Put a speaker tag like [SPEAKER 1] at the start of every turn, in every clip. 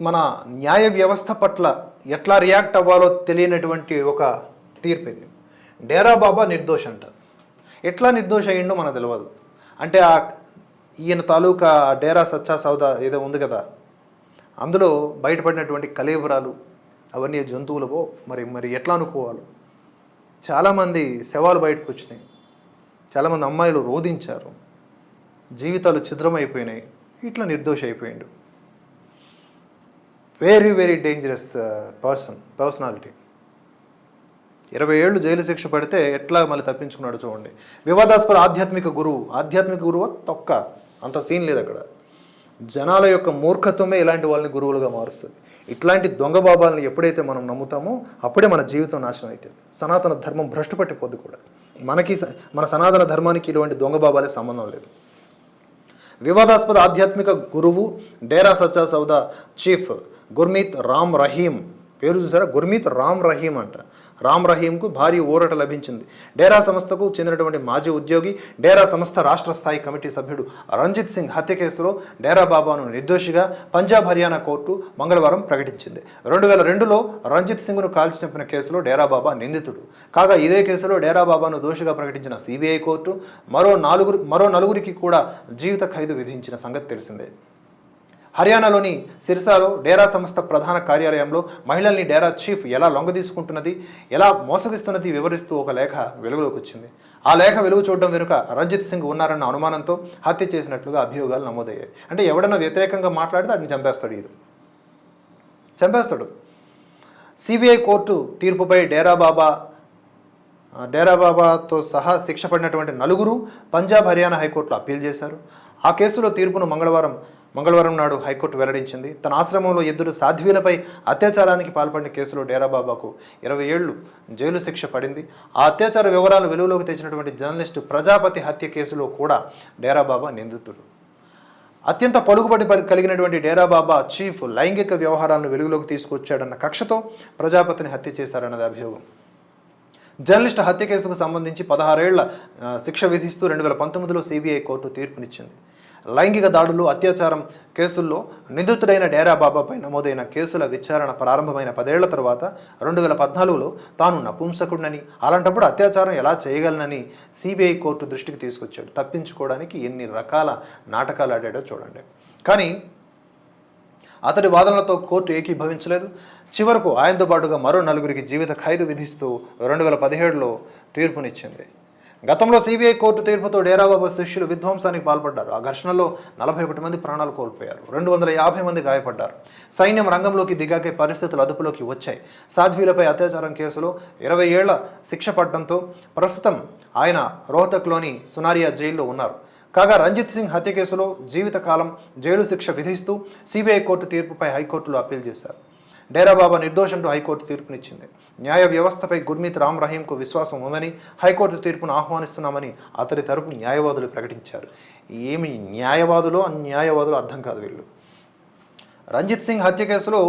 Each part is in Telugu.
[SPEAKER 1] మన న్యాయ వ్యవస్థ పట్ల ఎట్లా రియాక్ట్ అవ్వాలో తెలియనటువంటి ఒక తీర్పు ఇది. డేరా బాబా నిర్దోష అంటారు ఎట్లా నిర్దోష అయ్యిండో మనకు తెలియదు అంటే ఆ ఈయన తాలూకా డేరా సచ్చా సౌదా ఏదో ఉంది కదా అందులో బయటపడినటువంటి కలేబరాలు అవన్నీ జంతువులవో మరి మరి ఎట్లా అనుకోవాలి? చాలామంది శవాలు బయటకు వచ్చినాయి. చాలామంది అమ్మాయిలు రోధించారు. జీవితాలు ఛిద్రమైపోయినాయి. ఇట్లా నిర్దోష అయిపోయిండు. Very very dangerous person personality ఇరవై ఏళ్ళు జైలు శిక్ష పడితే ఎట్లా మళ్ళీ తప్పించుకున్నాడు చూడండి. వివాదాస్పద ఆధ్యాత్మిక గురువు. ఆధ్యాత్మిక గురువు? తొక్క. అంత సీన్ లేదు అక్కడ. జనాల యొక్క మూర్ఖత్వమే ఇలాంటి వాళ్ళని గురువులుగా మారుస్తుంది. ఇట్లాంటి దొంగ బాబాలను ఎప్పుడైతే మనం నమ్ముతామో అప్పుడే మన జీవితం నాశనం అవుతుంది. సనాతన ధర్మం భ్రష్టు పట్టిపోద్ది కూడా. మనకి స- మన సనాతన ధర్మానికి ఇటువంటి దొంగ బాబాలే సంబంధం లేదు. వివాదాస్పద ఆధ్యాత్మిక గురువు డేరా సచ్చా సౌదా చీఫ్ గుర్మీత్ రామ్ రహీం. పేరు చూసారా? గుర్మీత్ రామ్ రహీం అంట. రామ్ రహీంకు భారీ ఊరట లభించింది. డేరా సంస్థకు చెందినటువంటి మాజీ ఉద్యోగి డేరా సంస్థ రాష్ట్ర స్థాయి కమిటీ సభ్యుడు రంజిత్ సింగ్ హత్య కేసులో డేరా బాబాను నిర్దోషిగా పంజాబ్ హర్యానా కోర్టు మంగళవారం ప్రకటించింది. రెండు వేల రెండులో రంజిత్ సింగ్ను కాల్చి చంపిన కేసులో డేరా బాబా నిందితుడు. కాగా ఇదే కేసులో డేరా బాబాను దోషిగా ప్రకటించిన సిబిఐ కోర్టు మరో నాలుగురు మరో నలుగురికి కూడా జీవిత ఖైదు విధించిన సంగతి తెలిసిందే. హర్యానాలోని సిర్సాలో డేరా సంస్థ ప్రధాన కార్యాలయంలో మహిళల్ని డేరా చీఫ్ ఎలా లొంగదీసుకుంటున్నది ఎలా మోసగిస్తున్నది వివరిస్తూ ఒక లేఖ వెలుగులోకి వచ్చింది. ఆ లేఖ వెలుగు చూడడం వెనుక రంజిత్ సింగ్ ఉన్నారన్న అనుమానంతో హత్య చేసినట్లుగా అభియోగాలు నమోదయ్యాయి. అంటే ఎవడన్నా వ్యతిరేకంగా మాట్లాడితే అతన్ని చంపేస్తాడు వీడు చంపేస్తాడు. సిబిఐ కోర్టు తీర్పుపై డేరా బాబా డేరా బాబాతో సహా శిక్ష పడినటువంటి నలుగురు పంజాబ్ హర్యానా హైకోర్టులో అప్పీల్ చేశారు. ఆ కేసులో తీర్పును మంగళవారం మంగళవారం నాడు హైకోర్టు వెల్లడించింది. తన ఆశ్రమంలో ఇద్దరు సాధ్వీలపై అత్యాచారానికి పాల్పడిన కేసులో డేరాబాబాకు ఇరవై ఏళ్ళు జైలు శిక్ష పడింది. ఆ అత్యాచార వివరాలు వెలుగులోకి తెచ్చినటువంటి జర్నలిస్టు ప్రజాపతి హత్య కేసులో కూడా డేరాబాబా నిందితుడు. అత్యంత పలుకుబడి కలిగినటువంటి డేరాబాబా చీఫ్ లైంగిక వ్యవహారాలను వెలుగులోకి తీసుకొచ్చాడన్న కక్షతో ప్రజాపతిని హత్య చేశారన్నది అభియోగం. జర్నలిస్ట్ హత్య కేసుకు సంబంధించి పదహారేళ్ళ శిక్ష విధిస్తూ రెండు వేల పంతొమ్మిదిలో సిబిఐ కోర్టు తీర్పునిచ్చింది. లైంగిక దాడులు అత్యాచారం కేసుల్లో నిందితుడైన డేరా బాబాపై నమోదైన కేసుల విచారణ ప్రారంభమైన పదేళ్ళ తర్వాత రెండు వేల పద్నాలుగులో తాను నపుంసకుడినని అలాంటప్పుడు అత్యాచారం ఎలా చేయగలనని సిబిఐ కోర్టు దృష్టికి తీసుకొచ్చాడు. తప్పించుకోవడానికి ఎన్ని రకాల నాటకాలు ఆడాడో చూడండి. కానీ అతడి వాదనలతో కోర్టు ఏకీభవించలేదు. చివరకు ఆయనతో పాటుగా మరో నలుగురికి జీవిత ఖైదు విధిస్తూ రెండు వేల పదిహేడులో తీర్పునిచ్చింది. గతంలో సిబిఐ కోర్టు తీర్పుతో డేరాబాబా శిష్యులు విధ్వంసానికి పాల్పడ్డారు. ఆ ఘర్షణలో నలభై ఒకటి మంది ప్రాణాలు కోల్పోయారు. రెండు వందల యాభై మంది గాయపడ్డారు. సైన్యం రంగంలోకి దిగాకే పరిస్థితులు అదుపులోకి వచ్చాయి. సాధ్వీలపై అత్యాచారం కేసులో ఇరవై ఏళ్ళ శిక్ష పడడంతో ప్రస్తుతం ఆయన రోహతక్లోని సునారియా జైల్లో ఉన్నారు. కాగా రంజిత్ సింగ్ హత్య కేసులో జీవితకాలం జైలు శిక్ష విధిస్తూ సిబిఐ కోర్టు తీర్పుపై హైకోర్టులో అప్పీల్ చేశారు. డేరాబాబా నిర్దోషంటూ హైకోర్టు తీర్పునిచ్చింది. న్యాయ వ్యవస్థపై గుర్మీత్ రామ్ రహీంకు విశ్వాసం ఉందని హైకోర్టు తీర్పును ఆహ్వానిస్తున్నామని అతడి తరపు న్యాయవాదులు ప్రకటించారు. ఏమి న్యాయవాదులో అన్యాయవాదులు అర్థం కాదు వీళ్ళు. రంజిత్ సింగ్ హత్య కేసులో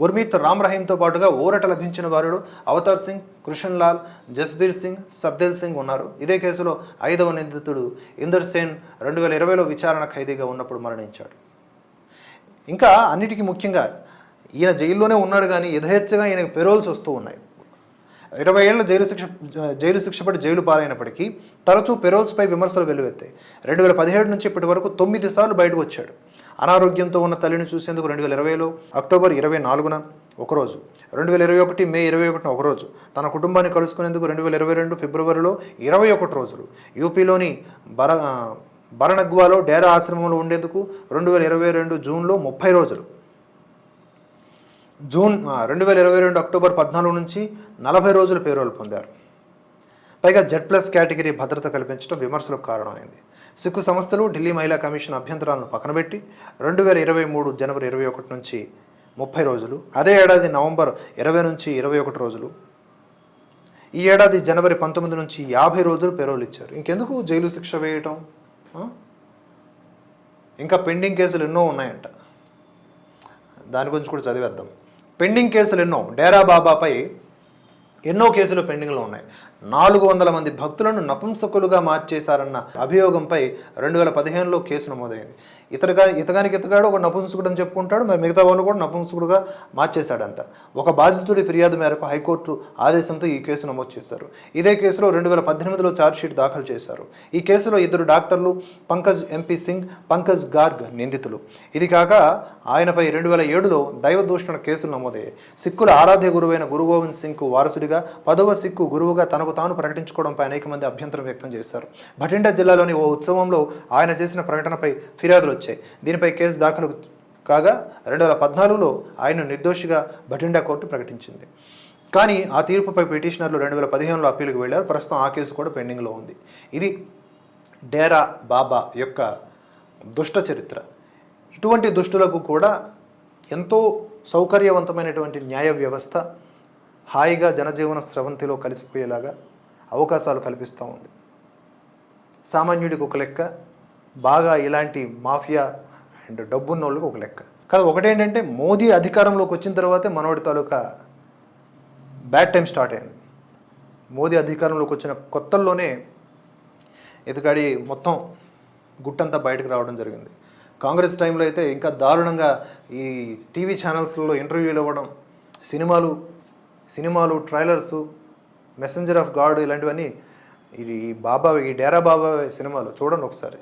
[SPEAKER 1] గుర్మీత్ రామ్ రహీంతో పాటుగా ఊరట లభించిన వారు అవతార్ సింగ్ కృష్ణ్ లాల్ జస్బీర్ సింగ్ సబ్దేల్ సింగ్ ఉన్నారు. ఇదే కేసులో ఐదవ నిందితుడు ఇందర్ సేన్ రెండు వేల ఇరవైలో విచారణ ఖైదీగా ఉన్నప్పుడు మరణించాడు. ఇంకా అన్నిటికీ ముఖ్యంగా ఈయన జైల్లోనే ఉన్నాడు కానీ యథేచ్ఛగా ఈయనకు పెరోల్స్ వస్తూ ఉన్నాయి. ఇరవై ఏళ్ళ జైలు శిక్ష జైలు శిక్ష పడి జైలు పాలైనప్పటికీ తరచూ పెరోల్స్పై విమర్శలు వెల్లువెత్తాయి రెండు వేల పదిహేడు నుంచి ఇప్పటి వరకు తొమ్మిది సార్లు బయటకు వచ్చాడు. అనారోగ్యంతో ఉన్న తల్లిని చూసేందుకు రెండు వేల ఇరవైలో అక్టోబర్ ఇరవై నాలుగున ఒకరోజు రెండు వేల ఇరవై ఒకటి మే ఇరవై ఒకటిన ఒకరోజు తన కుటుంబాన్ని కలుసుకునేందుకు రెండు వేల ఇరవై రెండు ఫిబ్రవరిలో ఇరవై ఒకటి రోజులు యూపీలోని బర ఆ, బరణగ్వాలో డేరా ఆశ్రమంలో ఉండేందుకు రెండు వేల ఇరవై రెండు జూన్లో ముప్పై రోజులు. జూన్ రెండు వేల ఇరవై రెండు అక్టోబర్ పద్నాలుగు నుంచి నలభై రోజులు పేరోలు పొందారు. పైగా జెడ్ ప్లస్ కేటగిరీ భద్రత కల్పించడం విమర్శలకు కారణమైంది. సిక్కు సంస్థలు ఢిల్లీ మహిళా కమిషన్ అభ్యంతరాలను పక్కనబెట్టి రెండు వేల ఇరవై మూడు జనవరి ఇరవై ఒకటి నుంచి ముప్పై రోజులు అదే ఏడాది నవంబర్ ఇరవై నుంచి ఇరవై ఒకటి రోజులు ఈ ఏడాది జనవరి పంతొమ్మిది నుంచి యాభై రోజులు పెరోలు ఇచ్చారు. ఇంకెందుకు జైలు శిక్ష వేయటం? ఇంకా పెండింగ్ కేసులు ఎన్నో ఉన్నాయంట. దాని గురించి కూడా చదివేద్దాం. పెండింగ్ కేసులు ఎన్నో. డేరా బాబాపై ఎన్నో కేసులు పెండింగ్లో ఉన్నాయి. నాలుగు వందల మంది భక్తులను నపుంసకులుగా మార్చేశారన్న అభియోగంపై రెండు వేల పదిహేనులో కేసు నమోదైంది. ఇతరుగా ఇతగానికి ఇతగాడు ఒక నపుంసకుడు అని చెప్పుకుంటాడు మరి మిగతా వాళ్ళు కూడా నపుంసకుడుగా మార్చేశాడంట. ఒక బాధితుడి ఫిర్యాదు మేరకు హైకోర్టు ఆదేశంతో ఈ కేసు నమోదు చేశారు. ఇదే కేసులో రెండు వేల పద్దెనిమిదిలో ఛార్జ్షీట్ దాఖలు చేశారు. ఈ కేసులో ఇద్దరు డాక్టర్లు పంకజ్ ఎంపీ సింగ్ పంకజ్ గార్గ్ నిందితులు. ఇది కాక ఆయనపై రెండు వేల ఏడులో దైవదూషణ కేసులు నమోదయ్యాయి సిక్కుల ఆరాధ్య గురువైన గురు గోవింద్ సింగ్కు వారసుడిగా పదవ సిక్కు గురువుగా తనకు తాను ప్రకటించుకోవడంపై అనేక మంది అభ్యంతరం వ్యక్తం చేశారు. భటిండా జిల్లాలోని ఓ ఉత్సవంలో ఆయన చేసిన ప్రకటనపై ఫిర్యాదులు వచ్చాయి. దీనిపై కేసు దాఖలు కాగా రెండు వేల పద్నాలుగులో ఆయన నిర్దోషిగా భటిండా కోర్టు ప్రకటించింది. కానీ ఆ తీర్పుపై పిటిషనర్లు రెండు వేల పదిహేనులో అప్పీలుకు వెళ్ళారు. ప్రస్తుతం ఆ కేసు కూడా పెండింగ్లో ఉంది. ఇది డేరా బాబా యొక్క దుష్ట చరిత్ర. ఇటువంటి దుష్టులకు కూడా ఎంతో సౌకర్యవంతమైనటువంటి న్యాయ వ్యవస్థ హాయిగా జనజీవన స్రవంతిలో కలిసిపోయేలాగా అవకాశాలు కల్పిస్తూ ఉంది. సామాన్యుడికి ఒక లెక్క బాగా ఇలాంటి మాఫియా అండ్ డబ్బున్న వాళ్ళకి ఒక లెక్క. కాదు ఒకటేంటంటే మోదీ అధికారంలోకి వచ్చిన తర్వాతే మనోడి తాలూకా బ్యాడ్ టైం స్టార్ట్ అయింది. మోదీ అధికారంలోకి వచ్చిన కొత్తల్లోనే ఎదుగాడి మొత్తం గుట్టంతా బయటకు రావడం జరిగింది. కాంగ్రెస్ టైంలో అయితే ఇంకా దారుణంగా ఈ టీవీ ఛానల్స్లో ఇంటర్వ్యూలు ఇవ్వడం సినిమాలు సినిమాలు ట్రైలర్సు మెసెంజర్ ఆఫ్ గాడ్ ఇలాంటివన్నీ ఇది ఈ బాబా ఈ డేరా బాబా సినిమాలు చూడండి ఒకసారి.